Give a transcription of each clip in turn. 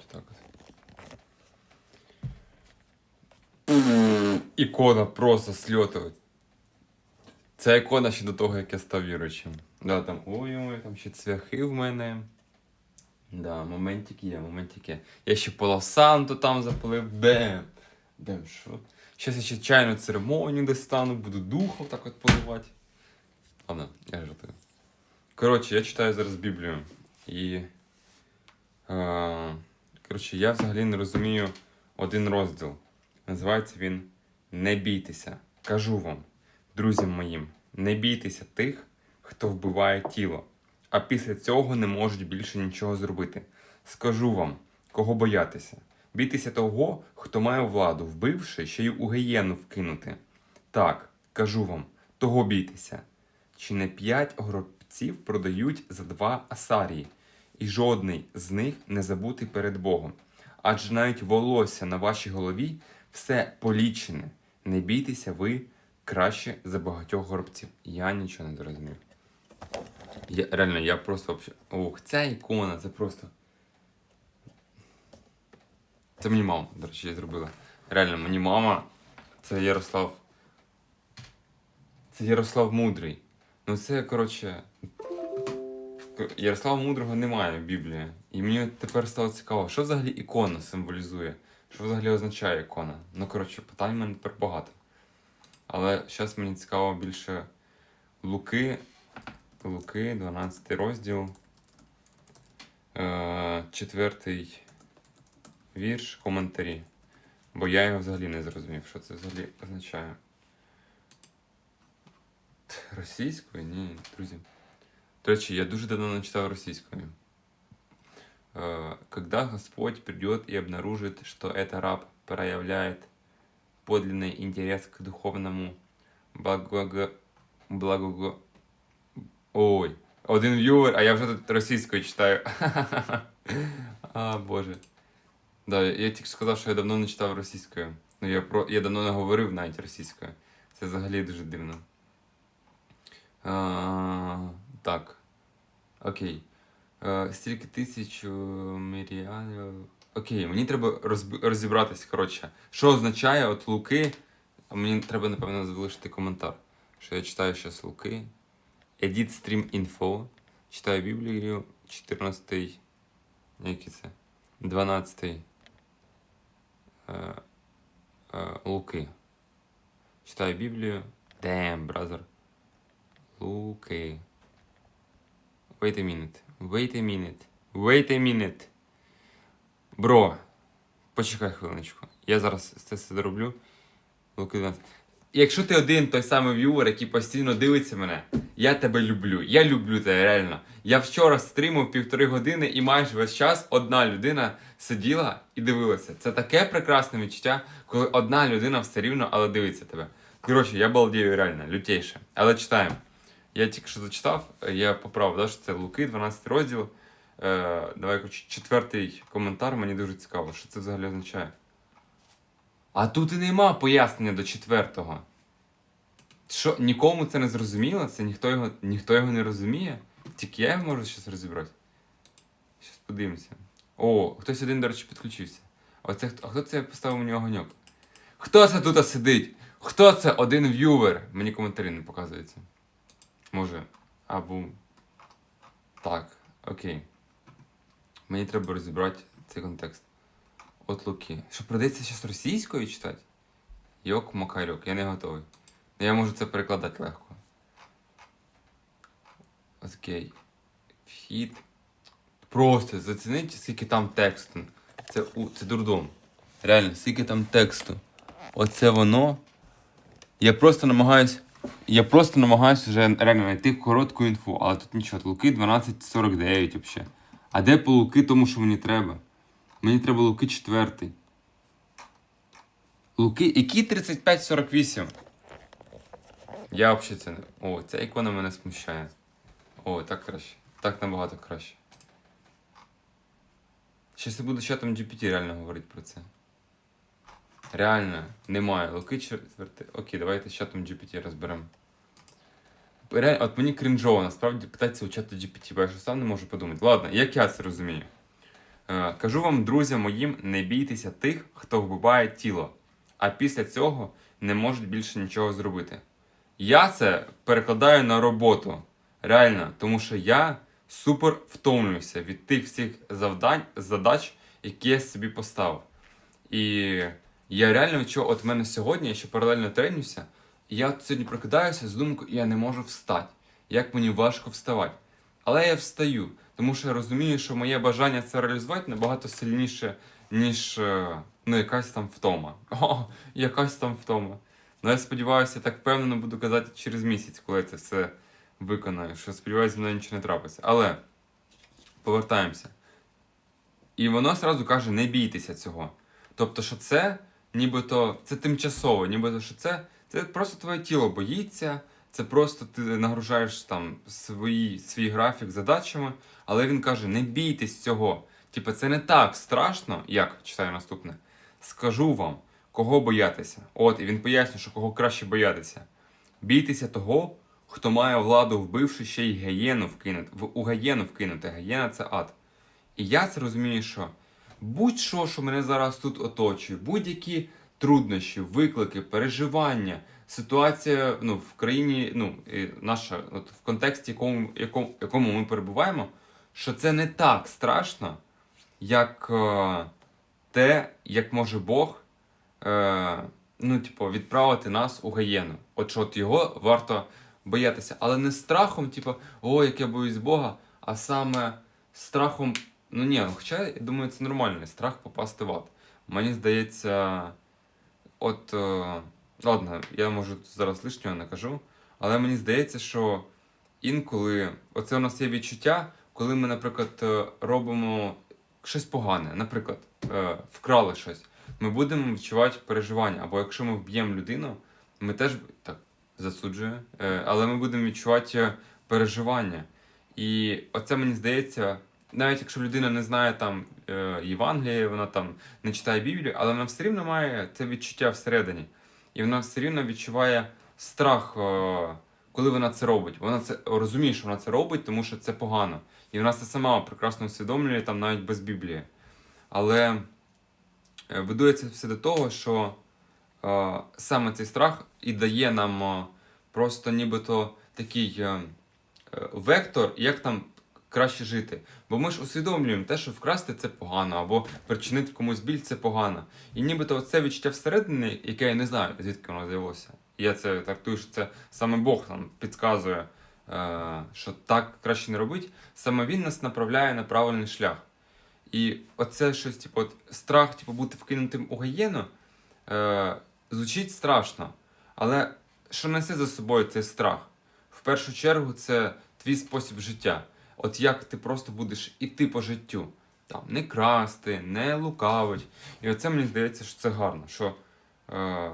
ставити отак. Ікона просто сльотує. Ця ікона ще до того, як я став віруючим. Да, там ой-ой, там ще цвяхи в мене. Да, моментик є, моментик є. Я ще полосанту там запалив. Бем! Бем, що? Щас я ще чайну церемонію достану, буду духов так от поливати. Ладно, я жартую. Коротше, я читаю зараз Біблію. І. Е, коротше, я взагалі не розумію один розділ. Називається він Не бійтеся. Кажу вам, друзям моїм, не бійтеся тих, хто вбиває тіло, а після цього не можуть більше нічого зробити. Скажу вам, кого боятися. Бійтеся того, хто має владу, вбивши, ще й у гієну вкинути. Так, кажу вам, того бійтеся. Чи не п'ять гробців продають за два асарії, і жодний з них не забутий перед Богом. Адже навіть волосся на вашій голові все полічене. Не бійтеся ви краще за багатьох горобців. Я нічого не зрозумів. Я, реально, я просто. Ох, ця ікона, це просто. Це мені мама, до речі, я зробила. Реально, мені мама. Це Ярослав. Це Ярослав Мудрий. Ну це, коротше. Ярослава Мудрого немає в Біблії. І мені тепер стало цікаво, що взагалі ікона символізує? Що взагалі означає ікона? Ну, коротше, питань в мене тепер багато. Але зараз мені цікаво більше Луки. Луки, 12 розділ. Е, четвертий вірш, коментарі. Бо я його взагалі не зрозумів, що це взагалі означає. Російською? Ні, друзі. До речі, я дуже давно не читав російською. Э, Когда Господь придет и обнаружит, что это раб проявляет подлинный интерес к духовному благого... благого... Ой, один в'ювер, а я вже тут російською читаю. А, боже. Да, я тільки сказав, що я давно не читав російською. Ну, я, про... я давно не говорив навіть російською. Це взагалі дуже дивно. А, так. Окей. Е, стільки тисяч е, міріанів. Окей, мені треба розб... розібратись, коротше. Що означає от Луки? Мені треба, напевно, залишити коментар. Що я читаю зараз Луки. Edit Stream Info. Читаю Біблію. 14. Який це? 12. Е, е, Луки. Читаю Біблію. Damn, brother. Луки. Wait a minute. Wait a minute. Wait a minute. Бро. Почекай хвилиночку. Я зараз це все зроблю. Якщо ти один той самий в'ювер, який постійно дивиться мене, я тебе люблю. Я люблю тебе реально. Я вчора стримав півтори години і майже весь час одна людина сиділа і дивилася. Це таке прекрасне відчуття, коли одна людина все рівно, але дивиться тебе. Коротше, я балдію реально, лютейше. Але читаємо. Я тільки що зачитав, я поправив, да, що це Луки, 12 розділ. Е, давай четвертий коментар, мені дуже цікаво, що це взагалі означає. А тут і нема пояснення до четвертого. Що, нікому це не зрозуміло? Це ніхто його, ніхто його не розуміє? Тільки я його можу щось розібрати. Щас подивимося. О, хтось один, до речі, підключився. Оце, а хто це поставив мені огоньок? Хто це тут сидить? Хто це один в'ювер? Мені коментарі не показуються. Може. Або. Так, окей. Мені треба розібрати цей контекст. От Луки. Що придеться зараз російською читати? Йок Макарюк, я не готовий. Ну, Я можу це перекладати легко. Окей. Вхід. Просто зацініть, скільки там тексту. Це, це дурдом. Реально, скільки там тексту. Оце воно. Я просто намагаюсь. Я просто намагаюсь вже реально знайти коротку інфу, але тут нічого. Луки 12.49 взагалі. А де по луки тому, що мені треба? Мені треба луки 4. Луки. Які 35.48? Я взагалі це не. О, ця ікона мене смущає. О, так краще. Так набагато краще. Щас я буду чатом GPT реально говорити про це. Реально, немає. Луки четверти. Окей, давайте з чатом GPT розберемо. Реально, от мені крінжово, насправді питатися у чату GPT, бо я ж сам не можу подумати. Ладно, як я це розумію? Е, Кажу вам, друзям моїм, не бійтеся тих, хто вбиває тіло, а після цього не можуть більше нічого зробити. Я це перекладаю на роботу. Реально, тому що я супер втомлююся від тих всіх завдань, задач, які я собі поставив. І я реально відчув, от в мене сьогодні, я ще паралельно тренюся, і я сьогодні прокидаюся з думкою, я не можу встати. Як мені важко вставати. Але я встаю, тому що я розумію, що моє бажання це реалізувати набагато сильніше, ніж е, ну, якась там втома. О, якась там втома. Ну, я сподіваюся, так впевнено буду казати через місяць, коли я це все виконаю. Що сподіваюся, мною нічого не трапиться. Але повертаємося. І воно одразу каже: не бійтеся цього. Тобто, що це нібито це тимчасово, нібито що це, це просто твоє тіло боїться, це просто ти нагружаєш там свої, свій графік задачами, але він каже: не бійтесь цього. Типа, це не так страшно, як читаю наступне. Скажу вам, кого боятися. От, і він пояснює, що кого краще боятися. Бійтеся того, хто має владу, вбивши ще й гієну вкинути, у гієну вкинути. Гієна це ад. І я це розумію, що будь-що, що мене зараз тут оточує, будь-які труднощі, виклики, переживання, ситуація ну, в країні, ну, і наша, от, в контексті, якому, якому, якому ми перебуваємо, що це не так страшно, як е, те, як може Бог е, ну, типу, відправити нас у гаєну. От що от його варто боятися. Але не страхом, типу, о, як я боюсь Бога, а саме страхом. Ну ні, хоча я думаю, це нормальний страх попасти в ад. Мені здається, от. Е, ладно, я можу зараз лишнього не кажу, але мені здається, що інколи оце у нас є відчуття, коли ми, наприклад, е, робимо щось погане, наприклад, е, вкрали щось, ми будемо відчувати переживання. Або якщо ми вб'ємо людину, ми теж так засуджую, е, але ми будемо відчувати переживання. І оце мені здається, навіть якщо людина не знає там е, Євангелія, вона там не читає Біблію, але вона все рівно має це відчуття всередині. І вона все рівно відчуває страх, е, коли вона це робить. Вона це розуміє, що вона це робить, тому що це погано. І вона це сама прекрасно усвідомлює там навіть без Біблії. Але е, ведує це все до того, що саме цей страх і дає нам просто нібито такий вектор, як там краще жити. Бо ми ж усвідомлюємо те, що вкрасти це погано, або причинити комусь біль це погано. І нібито це відчуття всередині, яке я не знаю, звідки воно з'явилося. Я це трактую, що це саме Бог нам підказує, е, що так краще не робити. Саме він нас направляє на правильний шлях. І оце щось, типу, от, страх, типу, бути вкинутим у гаєну, е, звучить страшно. Але що несе за собою цей страх? В першу чергу, це твій спосіб життя. От як ти просто будеш іти по життю, там, не красти, не лукавить. І оце мені здається, що це гарно. Що е,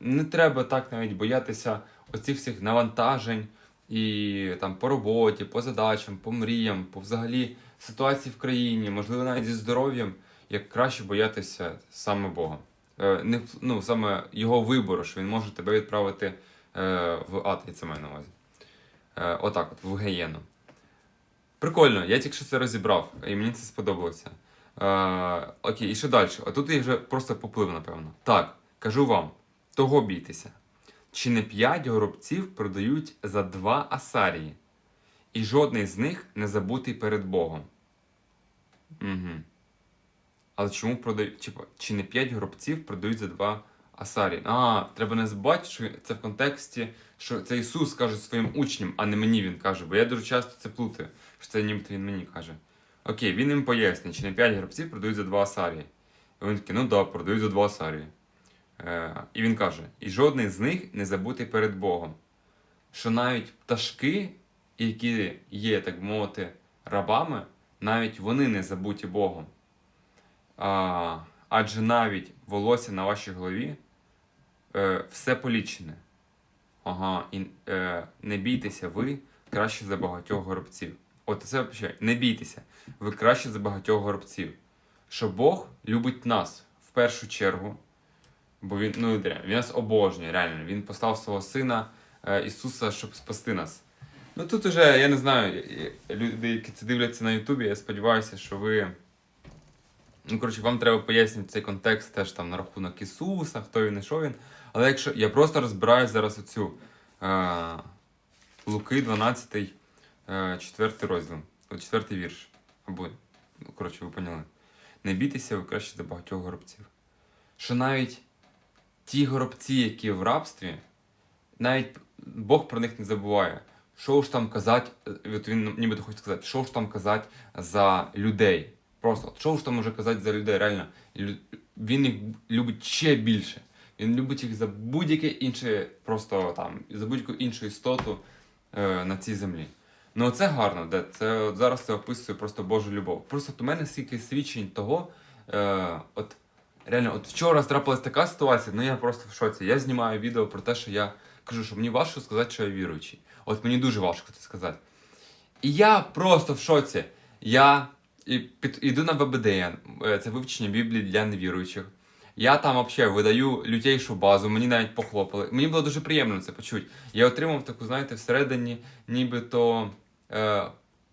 не треба так навіть боятися оцих всіх навантажень і там по роботі, по задачам, по мріям, по взагалі ситуації в країні, можливо, навіть зі здоров'ям, як краще боятися саме Бога. Е, не, ну, саме його вибору, що він може тебе відправити е, в ад, я це маю на увазі. Е, отак, от, в геєну. Прикольно, я тільки що це розібрав, і мені це сподобалося. Е, Окей, і що далі? А тут я вже просто поплив, напевно. Так, кажу вам, того бійтеся. Чи не 5 горобців продають за 2 асарії, і жодний з них не забутий перед Богом. Угу. Але чому продають? Типу, чи, не 5 горобців продають за 2 Асарі. А, треба не збати, що це в контексті, що це Ісус каже своїм учням, а не мені Він каже, бо я дуже часто це плутаю, що це нібито він мені каже. Окей, він їм пояснює, чи не 5 грабців продають за 2 асарії. І він такий, ну да, продають за 2 асарії. Е, І він каже: і жодний з них не забутий перед Богом. Що навіть пташки, які є, так би мовити, рабами, навіть вони не забуті Богом. А, Адже навіть волосся на вашій голові е, все полічене. Ага, і е, не бійтеся ви краще за багатьох горобців. От це взагалі, не бійтеся, ви краще за багатьох горобців. Що Бог любить нас в першу чергу. Бо він, ну, він нас обожнює, реально. Він послав свого сина е, Ісуса, щоб спасти нас. Ну тут уже, я не знаю, е, люди, які це дивляться на Ютубі, я сподіваюся, що ви Ну, коротше, вам треба пояснити цей контекст теж там на рахунок Ісуса, хто він і що він. Але якщо я просто розбираю зараз оцю е, Луки 12, е, 4 розділ, 4 вірш. Або, ну, коротше, ви поняли. Не бійтеся, ви краще за багатьох горобців. Що навіть ті горобці, які в рабстві, навіть Бог про них не забуває. Що ж там казати, е, от він нібито хоче сказати, що ж там казати за людей. Просто, що ж там може казати за людей, реально. Він їх любить ще більше. Він любить їх за будь-яке інше, просто там, за будь-яку іншу істоту е, на цій землі. Ну це гарно, де це зараз це описує просто Божу любов. Просто у мене стільки свідчень того, е, от реально, от вчора трапилась така ситуація, ну я просто в шоці. Я знімаю відео про те, що я кажу, що мені важко сказати, що я віруючий. От мені дуже важко це сказати. І я просто в шоці. Я і під, іду на ВБДН, е, це вивчення Біблії для невіруючих. Я там взагалі видаю лютейшу базу, мені навіть похлопали. Мені було дуже приємно це почути. Я отримав таку, знаєте, всередині, нібито е,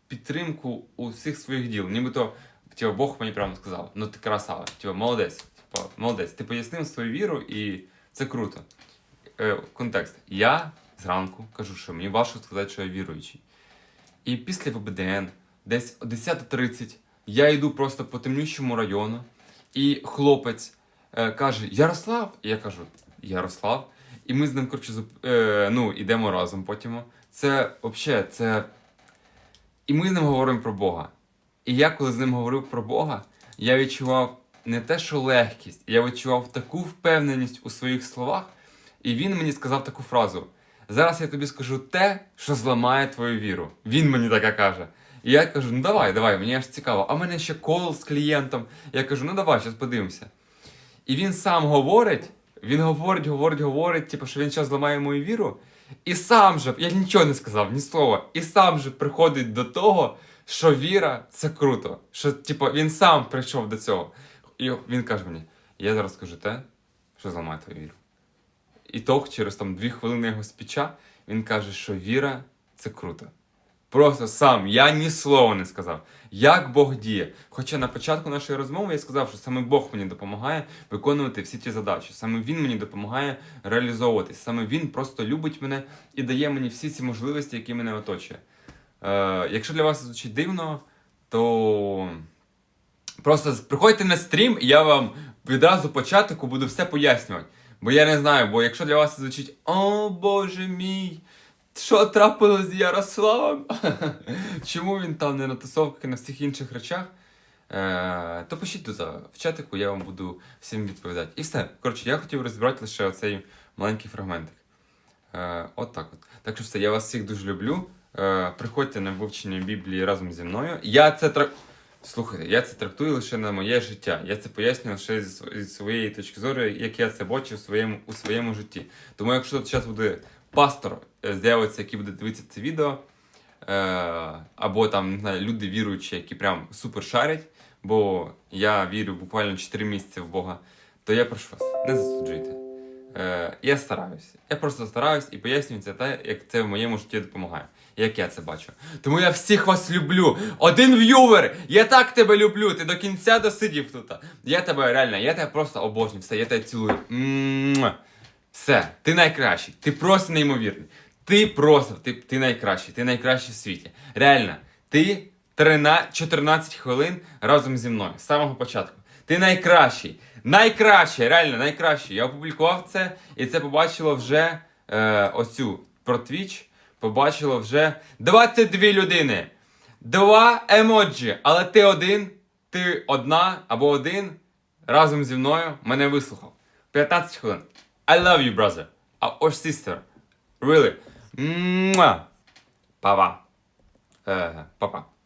підтримку у всіх своїх діл. Нібито типу, Бог мені прямо сказав: ну ти красава, типу, молодець, типу, молодець. Ти пояснив свою віру, і це круто. Е, контекст. Я зранку кажу, що мені важко сказати, що я віруючий. І після ВБДН, десь о 10.30, я йду просто по темнющому району, і хлопець каже: Ярослав? І я кажу, Ярослав. І ми з ним, коротше, е, ну, йдемо разом потім. Це взагалі, це. І ми з ним говоримо про Бога. І я, коли з ним говорив про Бога, я відчував не те, що легкість, я відчував таку впевненість у своїх словах, і він мені сказав таку фразу: Зараз я тобі скажу те, що зламає твою віру. Він мені таке каже. І я кажу: ну давай, давай, мені аж цікаво. А в мене ще кол з клієнтом. Я кажу, ну давай, зараз подивимося. І він сам говорить, він говорить, говорить, говорить, типу, що він зараз зламає мою віру. І сам же, я нічого не сказав, ні слова, і сам же приходить до того, що віра це круто. Що, типу, він сам прийшов до цього. І він каже мені: я зараз скажу те, що зламає твою віру. І тох через там дві хвилини його спіча, він каже, що віра це круто. Просто сам, я ні слова не сказав. Як Бог діє. Хоча на початку нашої розмови я сказав, що саме Бог мені допомагає виконувати всі ті задачі. Саме Він мені допомагає реалізовуватись. Саме Він просто любить мене і дає мені всі ці можливості, які мене оточує. Е, якщо для вас звучить дивно, то просто приходьте на стрім, і я вам відразу по чатику буду все пояснювати. Бо я не знаю, бо якщо для вас звучить О Боже мій, що трапилось з Ярославом? Чому він там не на тусовках і на всіх інших речах? Е, то пишіть тут в чатику, я вам буду всім відповідати. І все. Коротше, я хотів розібрати лише оцей маленький фрагментик. Е, от так от. Так що все, я вас всіх дуже люблю. Е, приходьте на вивчення Біблії разом зі мною. Я це трак... Слухайте, я це трактую лише на моє життя. Я це пояснюю лише зі своєї точки зору, як я це бачу в своєму, у своєму житті. Тому якщо тут зараз буде пастор, з'явиться, який буде дивитися це відео, е, або там не знаю, люди віруючі, які прям супер шарять, бо я вірю буквально 4 місяці в Бога, то я прошу вас, не засуджуйте. Е, я стараюсь. Я просто стараюсь і пояснюю це те, як це в моєму житті допомагає. Як я це бачу. Тому я всіх вас люблю. Один в'ювер! Я так тебе люблю. Ти до кінця досидів тут. Я тебе реально, я тебе просто обожнюю. Все, я тебе цілую. Все, ти найкращий. Ти просто неймовірний. Ти просто, ти, ти найкращий, ти найкращий в світі. Реально, ти 13, 14 хвилин разом зі мною з самого початку. Ти найкращий. Найкращий, реально найкращий. Я опублікував це, і це побачило вже е, ось цю про Twitch. Побачило вже 22 людини. Два емоджі. Але ти один, ти одна або один разом зі мною мене вислухав. 15 хвилин. I love you, brother. Or sister. Really. Mua! Pa, pa. E, pa, pa.